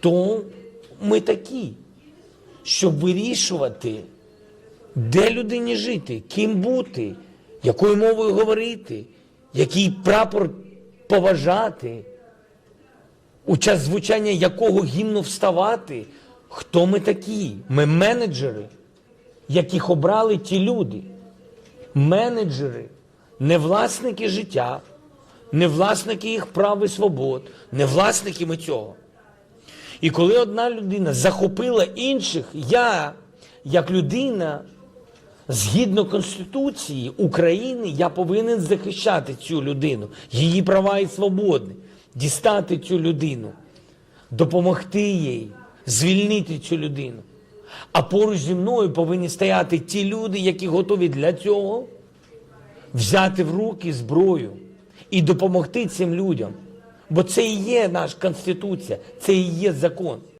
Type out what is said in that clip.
хто ми такі, щоб вирішувати, де людині жити, ким бути, якою мовою говорити, який прапор поважати, у час звучання якого гімну вставати. Хто ми такі? Ми менеджери, яких обрали ті люди. Менеджери, не власники життя, не власники їх прав і свобод, не власники ми цього. І коли одна людина захопила інших, я, як людина, згідно Конституції України, я повинен захищати цю людину, її права і свободи, дістати цю людину, допомогти їй, звільнити цю людину. А поруч зі мною повинні стояти ті люди, які готові для цього взяти в руки зброю і допомогти цим людям. Бо це і є наша Конституція, це і є закон.